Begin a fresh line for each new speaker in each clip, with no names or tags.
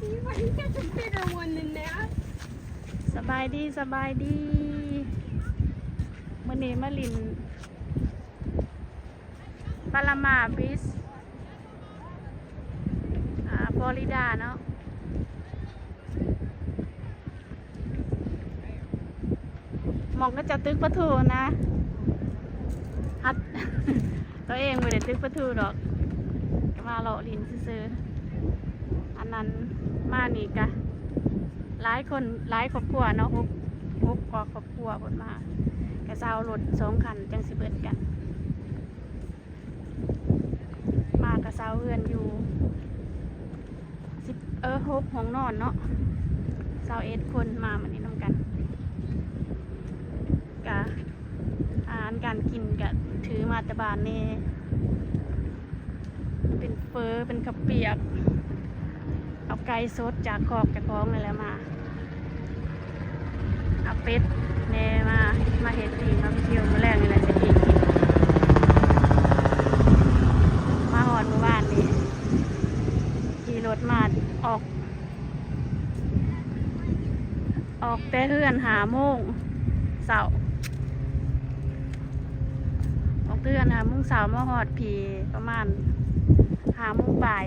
See, but you got a bigger one than that.
สบายดีสบายดีมื่อนี้มาลินปาลามาบิสอ่าฟลอริดาเนาะหมองก็จะตึกประตูนะฮัดตัวเองไม่ได้ตึกประตูหรอก มาเลาะลินซื้อ อันนั้นมานี่กะหลายคนหลายครอบครัวเนาะฮุบฮุบกว่าครอบครัวผลมากระเซารถสองคันจังสิเบิดกัน มากระเซาเฮือนอยู่สิบเออฮุบห้องนอนเนาะเซาเอ็ดคนมามันนี้น้ำกันกะอาหารการกินกะถือมาตะบานเน่เป็นเฟอเป็นข้าวเปียก ไก่สดจากคอกจากคลองนี่แหละมาเอาเป็ดแน่มา มาเห็ดปีมาเที่ยวมาแรกนี่แหละจะกินกินมาหอดหมู่บ้านนี่ขี่รถมาออก ออกแต่เฮือนหาโมงเสาออกเตือนหาโมงเสามาหอดผีประมาณหาโมงบ่าย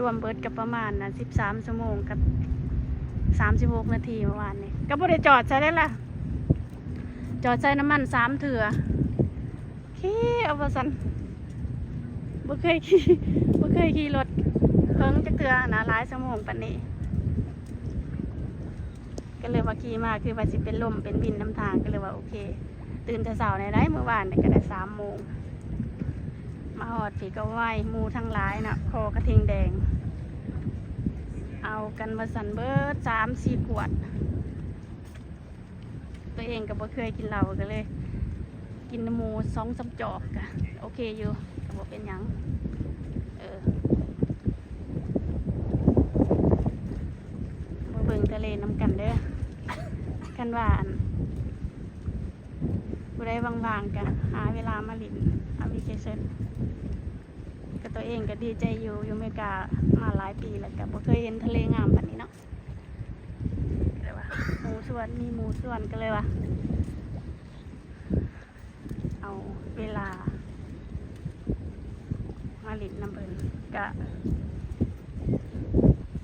รวมเบิดกับประมาณนะสิบสามชั่วโมงกับสามสิบหกนาทีเมื่อวานนี้ก็บ่ได้จอดใช่ได้ละจอดใส่น้ำมันสามเถื่อขี่เอาไปสันบ่เคยขี่บ่เคยขี่รถเพิ่งจะเถื่อนะหลายชั่วโมงปานนี้ ก็เลยว่าขี่มาคือว่าสิเป็นลมเป็นวินน้ำทางก็เลยว่าโอเค ตื่นแต่เช้าในได้เมื่อวานก็ได้สามโมง มาหอดผีก็ไหวมูทั้งหลายนะคอกระทิงแดง เอากันมาสันเบิร์ดสามสี่ขวด ตัวเองก็บ่เคยกินเหล้าก็เลย กินหมูสองสาจอกกะโอเคอยู่ก็บ่เป็นหยังเออมาเบิ่งทะเลน้ำกันเด้อกันว่า อันบ่ได้ว่างๆกันหาเวลามาลินแอปพลิเคชันก็ตัวเองก็ดีใจอยู่อยู่อเมริกามาหลายปีแล้วก็บ่เคยเห็นทะเลงามแบบนี้เนาะเลยว่าหมูส่วนมีหมูส่วนก็เลยว่าเอาเวลา มาหลินน้ำเบินก็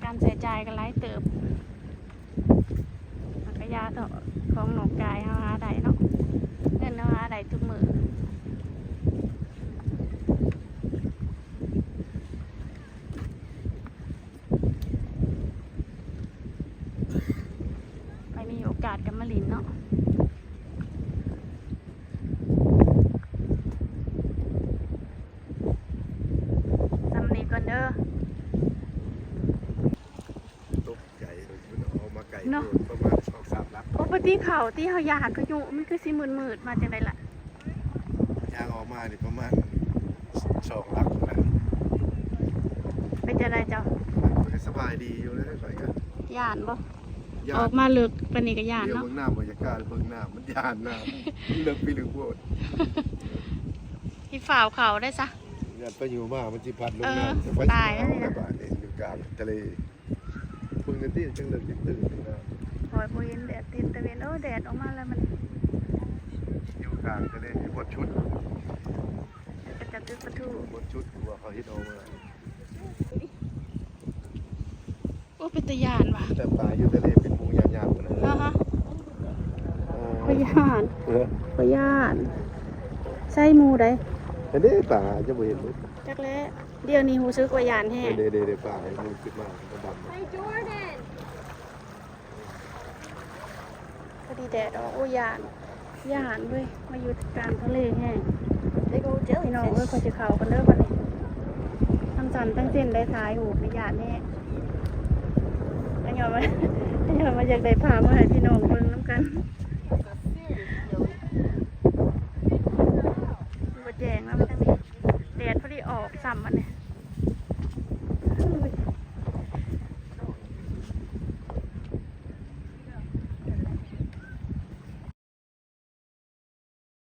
การใส่ใจายก็ไล่เติบมันก็ยาต่อของหนกกายเฮาหาได้เนาะเงินเฮาหาได้ทุกมือ ไปมีโอ กาสกับมาลินเนาะสำนีก่อนเด้อ
ตกใจเลยมันเอามาไก่
เนอะ
ประมาณสองสามลัก
ปกติเขาที่เขายานก็อยู่มันคือสิมืดมืดๆมาจังไดล่ะ
ยางออกมานี่ประมาณสองลักนะ
เป็นจังไดเจ้า
มันก็สบายดีอยู่เลยไปกัน
ยานบ่
ยา
ออกมาลึกปานนี้ก็ยาน
เดี๋ยว
เนาะ
เบิ่งหน้าบรรยากาศเบิ่งหน้ามันยานหน้ามันเลิกไปหรือโวด
ที่ฝ่าวเขาได้ซะ
ยานไปอยู่มามันจิพัดลง
เออ
น้ำจะไป
ตาย
เอา
แล้วเนี่ย
ในบ้านเองอยู่กลางทะเลเพิ่งจะตีจังเลิกติดตื่นเลยนะ
พอยบ่เห็นแดดติดตะเวนโอ้แดดออกมาแล้วมัน
อยู่กลางทะเลบดชุด
ก็จะตึกประตู
บดชุดว่าเขาฮิตเอามา
โอ้เป็นตะยานว่ะ
แต่ปลาอยู่ทะเลเป็น หมูยาวๆนะ
ฮะฮะ
อ๋
พ
อยา
น
เออ
พยานใส่หมูได้
อันนี้ปลาจะบ่เห็นเลย
จักแล้เดี๋ยวนี้หูซึกว่ายานแห้ง
เดี๋ยวเดี๋ยวเดี๋ยวปลาให้มันขึ้นมามันดำ
Hey, Jordan.
พอดีแดดออกโอ้ยานยานเว้ยมาอยู่กลางทะเลแห้ง
Big old
พี่น้องเอ้ยคนจะเขากันเด้อบัดนี้ทั้งสันทั้งเส้นได้ท้ายหูในยานแน่อันยอมม อยอมมาอยากได้พามาให้พี่น้องเบิ่งน้ำกัน